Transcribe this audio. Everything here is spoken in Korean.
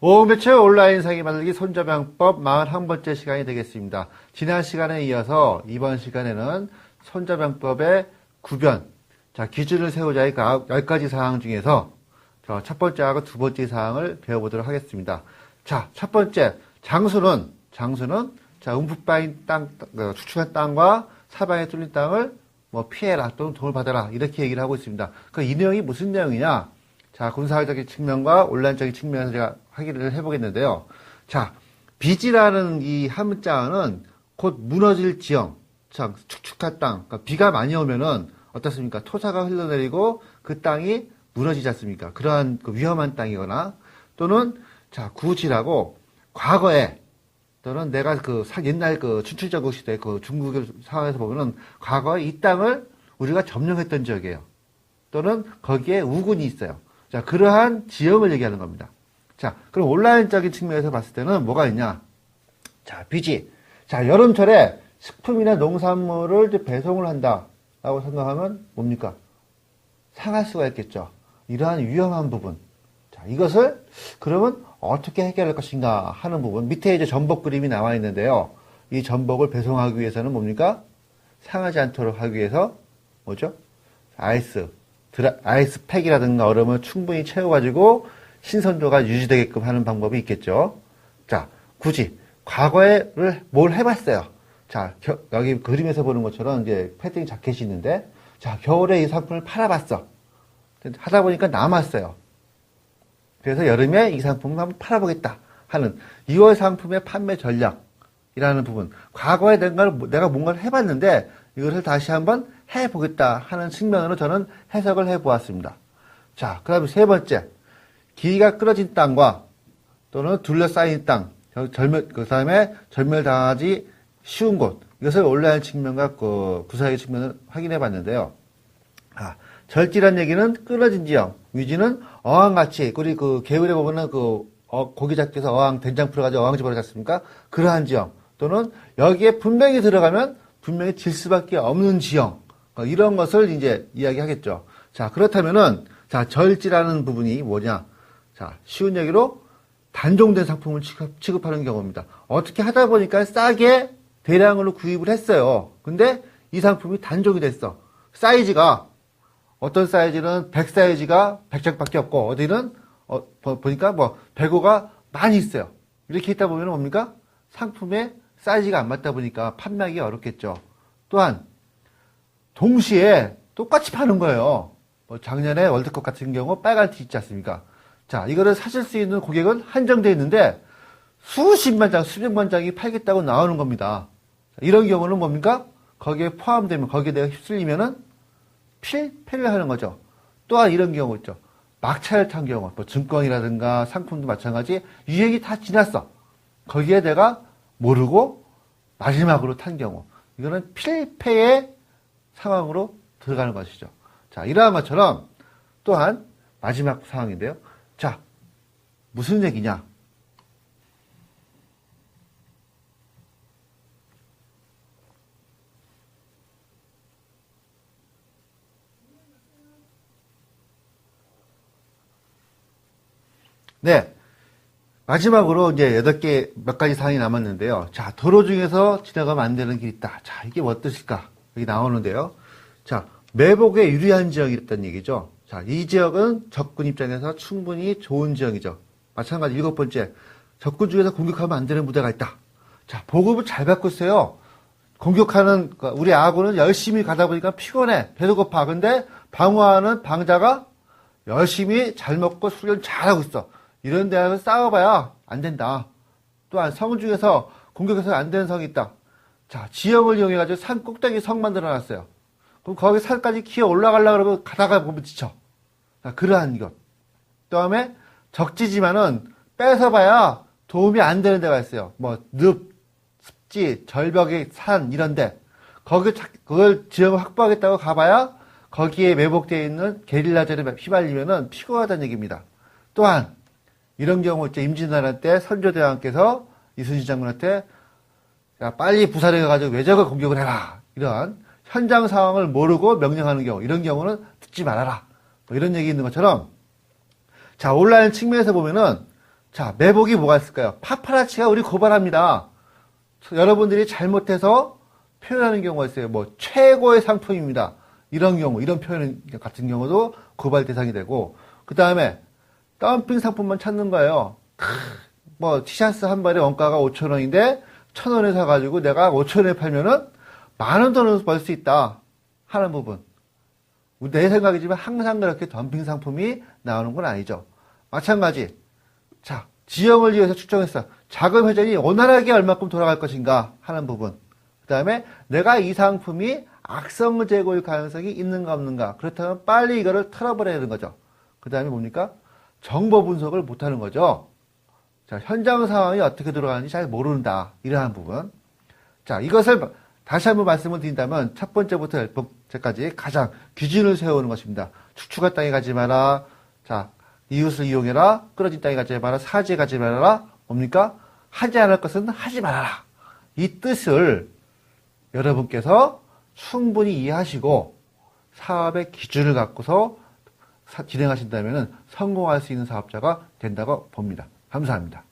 오매체 온라인 사기 만들기 손자병법 41번째 시간이 되겠습니다. 지난 시간에 이어서 이번 시간에는 손자병법의 구변, 자, 기준을 세우자의 10가지 사항 중에서 자, 첫 번째하고 두 번째 사항을 배워보도록 하겠습니다. 자, 첫 번째, 장수는, 장수는, 자, 음북바인 땅, 어, 축축한 땅과 사방에 뚫린 땅을 뭐 피해라 또는 돈을 받아라 이렇게 얘기를 하고 있습니다. 그 이 내용이 무슨 내용이냐? 자, 군사적인 측면과 온라인적인 측면에서 제가 확인을 해보겠는데요. 자, 빚이라는 이 한문자는 곧 무너질 지형, 자, 축축한 땅, 그러니까 비가 많이 오면은 어떻습니까? 토사가 흘러내리고 그 땅이 무너지지 않습니까? 그러한 그 위험한 땅이거나 또는 자, 구지라고 과거에 또는 내가 그 사- 옛날 그 춘추전국 시대 그 중국의 상황에서 보면은 과거에 이 땅을 우리가 점령했던 지역이에요. 또는 거기에 우군이 있어요. 자, 그러한 지형을 얘기하는 겁니다. 자, 그럼 온라인적인 측면에서 봤을 때는 뭐가 있냐? 자, 비지. 자, 여름철에 식품이나 농산물을 배송을 한다라고 생각하면 뭡니까? 상할 수가 있겠죠. 이러한 위험한 부분. 자, 이것을 그러면 어떻게 해결할 것인가 하는 부분. 밑에 이제 전복 그림이 나와 있는데요. 이 전복을 배송하기 위해서는 뭡니까? 상하지 않도록 하기 위해서 뭐죠? 아이스, 아이스팩이라든가 얼음을 충분히 채워가지고 신선도가 유지되게끔 하는 방법이 있겠죠. 자, 굳이 과거에를 뭘 해봤어요. 자, 겨- 여기 그림에서 보는 것처럼 이제 패딩 자켓이 있는데, 자, 겨울에 이 상품을 팔아봤어. 하다 보니까 남았어요. 그래서 여름에 이 상품을 한번 팔아보겠다 하는 2월 상품의 판매 전략이라는 부분. 과거에 내가, 내가 뭔가를 해봤는데 이것을 다시 한번 해보겠다 하는 측면으로 저는 해석을 해보았습니다. 자, 그 다음에 세 번째. 기가 끊어진 땅과 또는 둘러싸인 땅, 저- 절멸, 그 다음에 절멸당하지 쉬운 곳. 이것을 온라인 측면과 그 구사의 측면을 확인해 봤는데요. 아, 절지란 얘기는 끊어진 지형, 위지는 어항같이, 우리 그 개울에 보면은 그 어, 고기 잡기에서 어항, 된장 풀어가지고 어항 집어넣지 않습니까? 그러한 지형. 또는 여기에 분명히 들어가면 분명히 질 수밖에 없는 지형. 어, 이런 것을 이제 이야기하겠죠. 자, 그렇다면은, 자, 절지라는 부분이 뭐냐? 자, 쉬운 얘기로 단종된 상품을 취급, 취급 하는 경우입니다. 어떻게 하다 보니까 싸게 대량으로 구입을 했어요. 근데 이 상품이 단종이 됐어. 사이즈가 어떤 사이즈는 100 사이즈가 100장밖에 없고 어디는 어, 보- 보니까 뭐 105가 많이 있어요. 이렇게 있다 보면 뭡니까? 상품의 사이즈가 안 맞다 보니까 판매하기 어렵겠죠. 또한 동시에 똑같이 파는 거예요. 뭐 작년에 월드컵 같은 경우 빨간 티 있지 않습니까? 자, 이거를 사실 수 있는 고객은 한정되어 있는데 수십만 장, 수백만 장이 팔겠다고 나오는 겁니다. 이런 경우는 뭡니까? 거기에 포함되면, 거기에 내가 휩쓸리면은 필패를 하는 거죠. 또한 이런 경우 있죠. 막차를 탄 경우, 뭐 증권이라든가 상품도 마찬가지, 유행이 다 지났어. 거기에 내가 모르고 마지막으로 탄 경우. 이거는 필패의 상황으로 들어가는 것이죠. 자, 이러한 것처럼 또한 마지막 상황인데요. 자, 무슨 얘기냐? 네. 마지막으로 이제 여덟 개 몇 가지 사항이 남았는데요. 자, 도로 중에서 지나가면 안 되는 길이 있다. 자, 이게 뭐 어떠실까? 여기 나오는데요. 자, 매복에 유리한 지역이 있다는 얘기죠. 자, 이 지역은 적군 입장에서 충분히 좋은 지역이죠. 마찬가지 일곱 번째, 적군 중에서 공격하면 안 되는 부대가 있다. 자, 보급을 잘 받고 있어요. 공격하는 그러니까 우리 아군은 열심히 가다 보니까 피곤해, 배도 고파. 근데 방어하는 방자가 열심히 잘 먹고 훈련 잘하고 있어. 이런 데서 싸워봐야 안 된다. 또한 성 중에서 공격해서 안 되는 성이 있다. 자, 지형을 이용해가지고 산 꼭대기 성 만들어 놨어요. 그럼 거기 산까지 기어 올라가려고 그러면 가다가 보면 지쳐. 자, 그러한 것. 그 다음에 적지지만은 뺏어봐야 도움이 안 되는 데가 있어요. 뭐, 늪, 습지, 절벽의 산, 이런데. 거기, 찾- 그걸 지형을 확보하겠다고 가봐야 거기에 매복되어 있는 게릴라전에 휘말리면은 피곤하다는 얘기입니다. 또한, 이런 경우 있죠. 임진왜란 때 선조대왕께서 이순신 장군한테 야, 빨리 부산에 가가지고 외적을 공격을 해라. 이런 현장 상황을 모르고 명령하는 경우, 이런 경우는 듣지 말아라. 뭐 이런 얘기 있는 것처럼, 자, 온라인 측면에서 보면은, 자, 매복이 뭐가 있을까요? 파파라치가 우리 고발합니다. 여러분들이 잘못해서 표현하는 경우가 있어요. 뭐, 최고의 상품입니다. 이런 경우, 이런 표현 같은 경우도 고발 대상이 되고, 그 다음에, 덤핑 상품만 찾는 거예요. 크, 뭐, 티셔츠 한 벌의 원가가 5천원인데, 1,000원에 사가지고 내가 5천원에 팔면은, 만원 돈을 벌수 있다. 하는 부분. 내 생각이지만 항상 그렇게 덤핑 상품이 나오는 건 아니죠. 마찬가지. 자, 지형을 위해서 측정했어. 자금 회전이 원활하게 얼마큼 돌아갈 것인가 하는 부분. 그 다음에 내가 이 상품이 악성 재고일 가능성이 있는가 없는가. 그렇다면 빨리 이거를 털어버려야 되는 거죠. 그 다음에 뭡니까? 정보 분석을 못하는 거죠. 자, 현장 상황이 어떻게 돌아가는지 잘 모른다. 이러한 부분. 자, 이것을 다시 한번 말씀을 드린다면 첫 번째부터 열 번째까지 가장 기준을 세우는 것입니다. 축축한 땅에 가지 마라. 자, 이웃을 이용해라. 끊어진 땅에 가지 마라. 사지에 가지 말아라. 뭡니까? 하지 않을 것은 하지 말아라. 이 뜻을 여러분께서 충분히 이해하시고 사업의 기준을 갖고서 사- 진행하신다면 성공할 수 있는 사업자가 된다고 봅니다. 감사합니다.